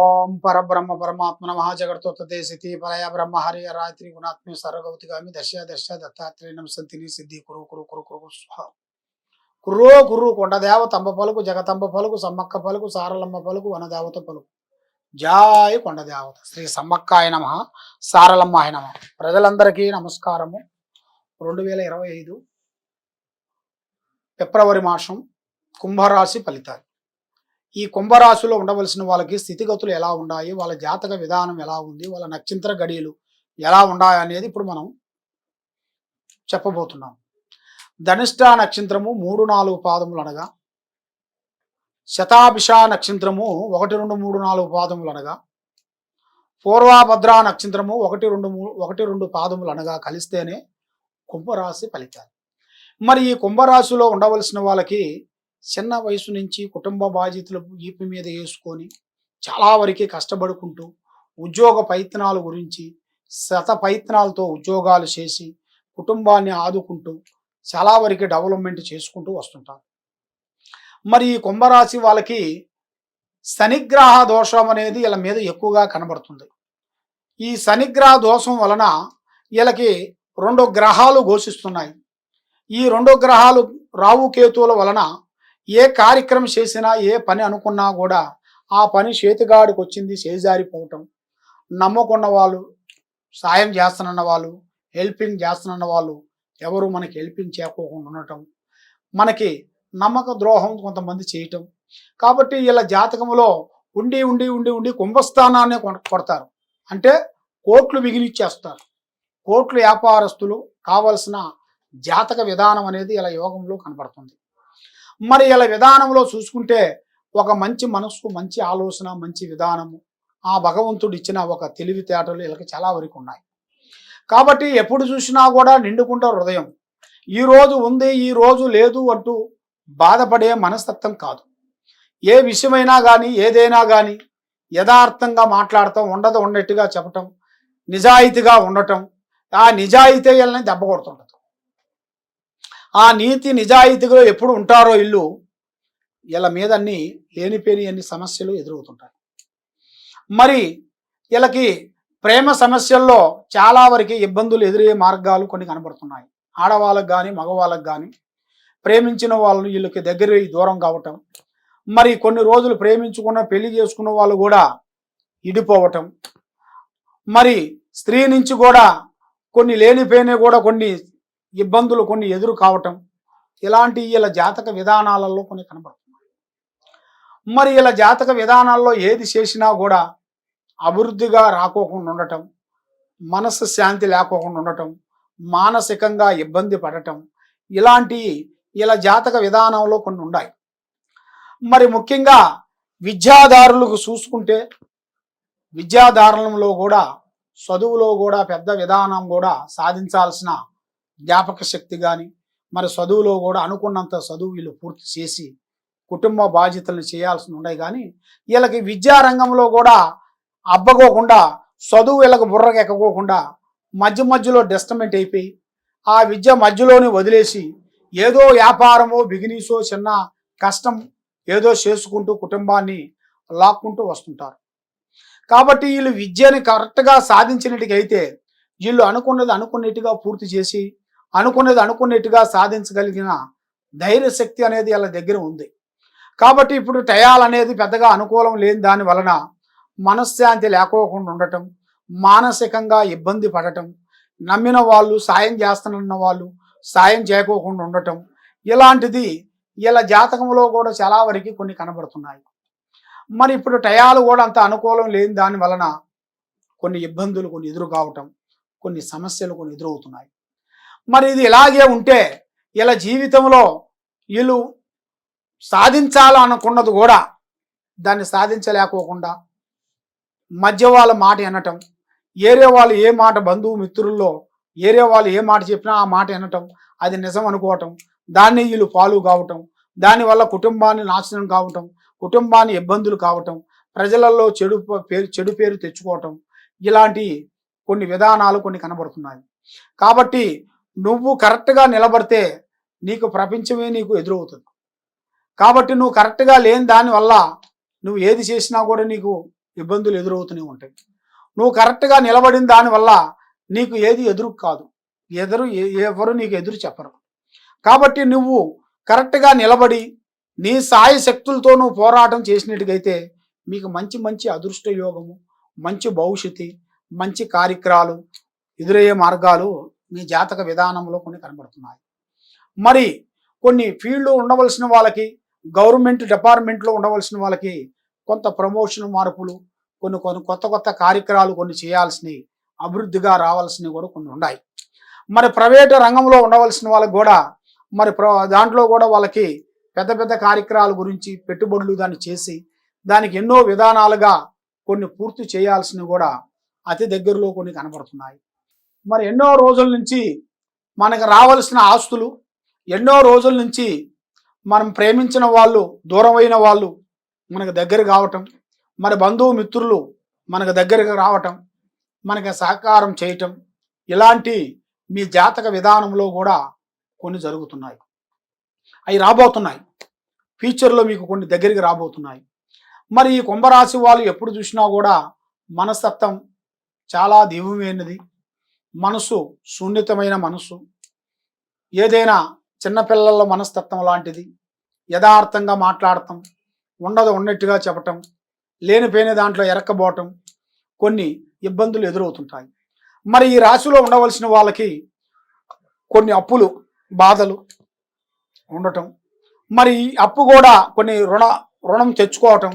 ఓం పరబ్రహ్మ పరమాత్మ నమ జగత్తే సిద్ధి పలయ బ్రహ్మ హరి రాత్రి గుణాత్మ సర్వగౌతిగామి దర్శ దశ దత్తాత్రేయ సంతిని సిద్ధి కురు కురు కురు కురు స్వాహ. కుర్రో కుర్రు కొండదేవ తంబ పలుకు జగతంబ పలుకు సమ్మక్క పలుకు సారలమ్మ పలుకు వనదేవత పలుకు. జాయ్ కొండదేవత శ్రీ సమ్మక్కాయ నమ సారలమ్మాయ నమ. ప్రజలందరికీ నమస్కారము. రెండు వేల ఇరవై ఐదు ఫిబ్రవరి మాసం కుంభరాశి ఫలితాలు. ఈ కుంభరాశిలో ఉండవలసిన వాళ్ళకి స్థితిగతులు ఎలా ఉన్నాయి? వాళ్ళ జాతక విధానం ఎలా ఉంది? వాళ్ళ నక్షత్ర గడియలు ఎలా ఉన్నాయి అనేది ఇప్పుడు మనం చెప్పబోతున్నాం. ధనిష్ట నక్షత్రము మూడు నాలుగు పాదములు అనగా శతాభిష నక్షత్రము ఒకటి రెండు మూడు నాలుగు పాదములు అనగా పూర్వభద్ర నక్షత్రము ఒకటి రెండు మూడు ఒకటి రెండు పాదములు అనగా కలిస్తేనే కుంభరాశి ఫలితాలు. మరి ఈ కుంభరాశిలో ఉండవలసిన వాళ్ళకి చిన్న వయసు నుంచి కుటుంబ బాధ్యతలు ఈపి మీద వేసుకొని చాలా వరకే కష్టపడుకుంటూ ఉద్యోగ ప్రయత్నాల గురించి శత ప్రయత్నాలతో ఉద్యోగాలు చేసి కుటుంబాన్ని ఆదుకుంటూ చాలా వరకు డెవలప్మెంట్ చేసుకుంటూ వస్తుంటారు. మరి ఈ కుంభరాశి వాళ్ళకి శనిగ్రహ దోషం అనేది వీళ్ళ మీద ఎక్కువగా కనబడుతుంది. ఈ శనిగ్రహ దోషం వలన వీళ్ళకి రెండు గ్రహాలు ఘోషిస్తున్నాయి. ఈ రెండు గ్రహాలు రావు కేతువుల వలన ఏ కార్యక్రమం చేసినా ఏ పని అనుకున్నా కూడా ఆ పని చేతిగాడికి వచ్చింది చేజారిపోవటం. నమ్మకున్న వాళ్ళు సాయం చేస్తున్న వాళ్ళు హెల్పింగ్ చేస్తున్న వాళ్ళు ఎవరు మనకి హెల్పింగ్ చేయకోకుండా ఉండటం. మనకి నమ్మక ద్రోహం కొంతమంది చేయటం. కాబట్టి ఇలా జాతకంలో ఉండి ఉండి ఉండి ఉండి కుంభస్థానాన్ని కొ- కొడతారు. అంటే కోట్లు మిగిలిచ్చేస్తారు. కోట్లు వ్యాపారస్తులు కావలసిన జాతక విధానం అనేది ఇలా యోగంలో కనబడుతుంది. మరి ఇలా విధానంలో చూసుకుంటే ఒక మంచి మనస్సు మంచి ఆలోచన మంచి విధానము ఆ భగవంతుడు ఇచ్చిన ఒక తెలివితేటలు వీళ్ళకి చాలా వరకు ఉన్నాయి. కాబట్టి ఎప్పుడు చూసినా కూడా నిండుకుంట హృదయం. ఈ రోజు ఉంది ఈ రోజు లేదు అంటూ బాధపడే మనస్తత్వం కాదు. ఏ విషయమైనా కానీ ఏదైనా కానీ యథార్థంగా మాట్లాడటం ఉండదు ఉన్నట్టుగా చెప్పటం నిజాయితీగా ఉండటం ఆ నిజాయితీ వీళ్ళని దెబ్బ కొడుతుంటది. ఆ నీతి నిజాయితీగా ఎప్పుడు ఉంటారో ఇల్లు వీళ్ళ మీద అన్ని లేనిపోని అన్ని సమస్యలు ఎదురవుతుంటాయి. మరి వీళ్ళకి ప్రేమ సమస్యల్లో చాలా వరకు ఇబ్బందులు ఎదురయ్యే మార్గాలు కొన్ని కనబడుతున్నాయి. ఆడవాళ్ళకి కానీ మగవాళ్ళకి కానీ ప్రేమించిన వాళ్ళు వీళ్ళకి దగ్గర దూరం కావటం మరి కొన్ని రోజులు ప్రేమించుకున్న పెళ్ళి చేసుకున్న వాళ్ళు కూడా ఇడిపోవటం మరి స్త్రీ నుంచి కూడా కొన్ని లేనిపోయినా కూడా కొన్ని ఇబ్బందులు కొన్ని ఎదురు కావటం ఇలాంటి వీళ్ళ జాతక విధానాలలో కొన్ని కనబడుతున్నాయి. మరి ఇలా జాతక విధానాల్లో ఏది చేసినా కూడా అభివృద్ధిగా రాకోకుండా ఉండటం మనసు శాంతి లేకోకుండా ఉండటం మానసికంగా ఇబ్బంది పడటం ఇలాంటి ఇలా జాతక విధానంలో కొన్ని ఉన్నాయి. మరి ముఖ్యంగా విద్యాదారులకు చూసుకుంటే విద్యాధారణలో కూడా చదువులో కూడా పెద్ద విధానం కూడా సాధించాల్సిన జ్ఞాపక శక్తి కానీ మరి చదువులో కూడా అనుకున్నంత చదువు వీళ్ళు పూర్తి చేసి కుటుంబ బాధ్యతలను చేయాల్సి ఉన్నాయి కానీ వీళ్ళకి విద్యారంగంలో కూడా అబ్బకోకుండా చదువు వీళ్ళకి బుర్రకు ఎక్కకోకుండా మధ్య మధ్యలో డిస్టమెంట్ అయిపోయి ఆ విద్య మధ్యలోనే వదిలేసి ఏదో వ్యాపారమో బిగినీసో చిన్న కష్టం ఏదో చేసుకుంటూ కుటుంబాన్ని లాక్కుంటూ వస్తుంటారు. కాబట్టి వీళ్ళు విద్యని కరెక్ట్గా సాధించినట్టుగైతే వీళ్ళు అనుకున్నది అనుకున్నట్టుగా పూర్తి చేసి అనుకున్నది అనుకున్నట్టుగా సాధించగలిగిన ధైర్య శక్తి అనేది వాళ్ళ దగ్గర ఉంది. కాబట్టి ఇప్పుడు టయాల్ అనేది పెద్దగా అనుకూలం లేని దాని వలన మనశ్శాంతి లేకోకుండా ఉండటం మానసికంగా ఇబ్బంది పడటం నమ్మిన వాళ్ళు సాయం చేస్తున్న వాళ్ళు సాయం చేయకోకుండా ఉండటం ఇలాంటిది వీళ్ళ జాతకంలో కూడా చాలా వరకు కొన్ని కనబడుతున్నాయి. మరి ఇప్పుడు టయాలు కూడా అంత అనుకూలం లేని దాని వలన కొన్ని ఇబ్బందులు కొన్ని ఎదురు కావటం కొన్ని సమస్యలు కొన్ని ఎదురవుతున్నాయి. మరి ఇది ఇలాగే ఉంటే ఇలా జీవితంలో వీళ్ళు సాధించాలనుకున్నది కూడా దాన్ని సాధించలేకోకుండా మధ్య వాళ్ళ మాట వినటం ఏరే వాళ్ళు ఏ మాట బంధువు మిత్రుల్లో ఏరే వాళ్ళు ఏ మాట చెప్పినా ఆ మాట వినటం అది నిజం అనుకోవటం దాన్ని వీళ్ళు పాలు కావటం దానివల్ల కుటుంబాన్ని నాశనం కావటం కుటుంబాన్ని ఇబ్బందులు కావటం ప్రజలలో చెడు పేరు చెడు పేరు తెచ్చుకోవటం ఇలాంటి కొన్ని విధానాలు కొన్ని కనబడుతున్నాయి. కాబట్టి నువ్వు కరెక్ట్గా నిలబడితే నీకు ప్రపంచమే నీకు ఎదురవుతుంది. కాబట్టి నువ్వు కరెక్ట్గా లేని దానివల్ల నువ్వు ఏది చేసినా కూడా నీకు ఇబ్బందులు ఎదురవుతూనే ఉంటాయి. నువ్వు కరెక్ట్గా నిలబడిన దానివల్ల నీకు ఏది ఎదురు కాదు. ఎదురు ఏ- ఎవరు నీకు ఎదురు చెప్పరు. కాబట్టి నువ్వు కరెక్ట్గా నిలబడి నీ సాయి శక్తులతో నువ్వు పోరాటం చేసినట్టుగైతే మీకు మంచి మంచి అదృష్ట యోగము మంచి భవిష్యత్తు మంచి కార్యక్రమాలు ఎదురయ్యే మార్గాలు మీ జాతక విధానంలో కొన్ని కనబడుతున్నాయి. మరి కొన్ని ఫీల్డ్లో ఉండవలసిన వాళ్ళకి గవర్నమెంట్ డిపార్ట్మెంట్లో ఉండవలసిన వాళ్ళకి కొంత ప్రమోషన్ మార్పులు కొన్ని కొన్ని కొత్త కొత్త కార్యక్రమాలు కొన్ని చేయాల్సినవి అభివృద్ధిగా రావాల్సినవి కూడా కొన్ని ఉన్నాయి. మరి ప్రైవేటు రంగంలో ఉండవలసిన వాళ్ళకి కూడా మరి ప్ర- దాంట్లో కూడా వాళ్ళకి పెద్ద పెద్ద కార్యక్రమాల గురించి పెట్టుబడులు దాన్ని చేసి దానికి ఎన్నో విధానాలుగా కొన్ని పూర్తి చేయాల్సినవి కూడా అతి దగ్గరలో కొన్ని కనబడుతున్నాయి. మరి ఎన్నో రోజుల నుంచి మనకు రావాల్సిన ఆస్తులు ఎన్నో రోజుల నుంచి మనం ప్రేమించిన వాళ్ళు దూరమైన వాళ్ళు మనకు దగ్గర కావటం మరి బంధువు మిత్రులు మనకు దగ్గరకు రావటం మనకి సహకారం చేయటం ఇలాంటి మీ జాతక విధానంలో కూడా కొన్ని జరుగుతున్నాయి. అవి రాబోతున్నాయి. ఫ్యూచర్లో మీకు కొన్ని దగ్గరికి రాబోతున్నాయి. మరి ఈ కుంభరాశి వాళ్ళు ఎప్పుడు చూసినా కూడా మనస్తత్వం చాలా దివ్యమైనది మనసు సున్నితమైన మనసు. ఏదైనా చిన్నపిల్లల మనస్తత్వం లాంటిది యథార్థంగా మాట్లాడటం ఉండదు ఉన్నట్టుగా చెప్పటం లేనిపోయిన దాంట్లో ఎరక్కబోవటం కొన్ని ఇబ్బందులు ఎదురవుతుంటాయి. మరి ఈ రాశిలో ఉండవలసిన వాళ్ళకి కొన్ని అప్పులు బాధలు ఉండటం. మరి ఈ అప్పు కూడా కొన్ని రుణ రుణం తెచ్చుకోవటం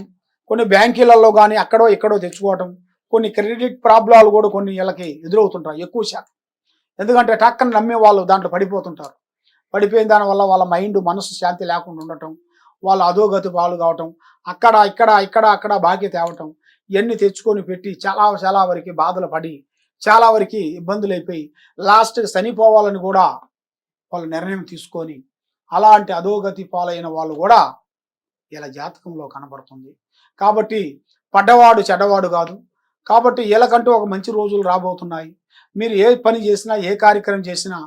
కొన్ని బ్యాంకీలలో కానీ అక్కడో ఇక్కడో తెచ్చుకోవటం కొన్ని క్రెడిట్ ప్రాబ్లాలు కూడా కొన్ని వీళ్ళకి ఎదురవుతుంటాయి ఎక్కువ శాతం. ఎందుకంటే టక్కన నమ్మే వాళ్ళు దాంట్లో పడిపోతుంటారు. పడిపోయిన దానివల్ల వాళ్ళ మైండ్ మనసు శాంతి లేకుండా ఉండటం వాళ్ళు అధోగతి పాలు కావటం అక్కడ ఇక్కడ ఇక్కడ అక్కడ బాకీ తేవటం ఇవన్నీ తెచ్చుకొని పెట్టి చాలా చాలా వరకు బాధలు పడి చాలా వరకు ఇబ్బందులు అయిపోయి లాస్ట్కి చనిపోవాలని కూడా వాళ్ళు నిర్ణయం తీసుకొని అలాంటి అధోగతి పాలైన వాళ్ళు కూడా ఇలా జాతకంలో కనబడుతుంది. కాబట్టి పడ్డవాడు చెడ్డవాడు కాదు. కాబట్టి వీళ్ళకంటూ ఒక మంచి రోజులు రాబోతున్నాయి. మీరు ఏ పని చేసినా ఏ కార్యక్రమం చేసినా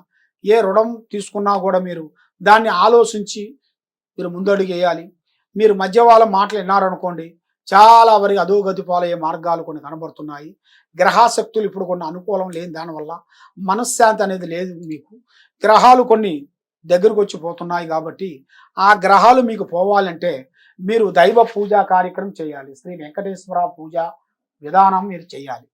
ఏ రుణం తీసుకున్నా కూడా మీరు దాన్ని ఆలోచించి మీరు ముందడుగు వేయాలి. మీరు మధ్య వాళ్ళ మాటలు విన్నారనుకోండి చాలా వరకు అధోగతి పాలయ్యే మార్గాలు కొన్ని కనబడుతున్నాయి. గ్రహాశక్తులు ఇప్పుడు కొన్ని అనుకూలం లేని దానివల్ల మనశ్శాంతి అనేది లేదు మీకు. గ్రహాలు కొన్ని దగ్గరకు వచ్చి పోతున్నాయి కాబట్టి ఆ గ్రహాలు మీకు పోవాలంటే మీరు దైవ పూజా కార్యక్రమం చేయాలి. శ్రీ వెంకటేశ్వర పూజ విధానం మీరు చేయాలి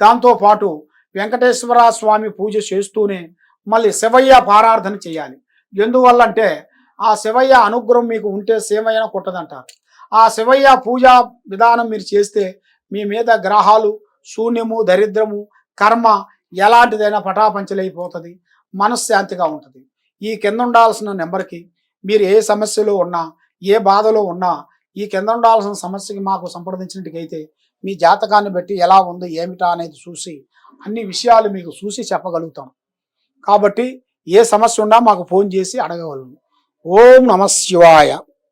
దాంతోపాటు వెంకటేశ్వర స్వామి పూజ చేస్తూనే మళ్ళీ శివయ్య పారార్థన చేయాలి ఎందువల్ల అంటే ఆ శివయ్య అనుగ్రహం మీకు ఉంటే శివయ్య కొట్టదంటారు ఆ శివయ్య పూజా విధానం మీరు చేస్తే మీ మీద గ్రహాలు శూన్యము దరిద్రము కర్మ ఎలాంటిదైనా పటాపంచలైపోతుంది. మనశ్శాంతిగా ఉంటుంది. ఈ కింద ఉండాల్సిన నెంబర్కి మీరు ఏ సమస్యలో ఉన్నా ఏ బాధలో ఉన్నా ఈ కింద ఉండాల్సిన సమస్యకి మాకు సంప్రదించినట్టుకైతే మీ జాతకాన్ని బట్టి ఎలా ఉందో ఏమిటా అనేది చూసి అన్ని విషయాలు మీకు చూసి చెప్పగలుగుతాం. కాబట్టి ఏ సమస్య ఉన్నా మాకు ఫోన్ చేసి అడగగలను ఓం నమ శివాయ.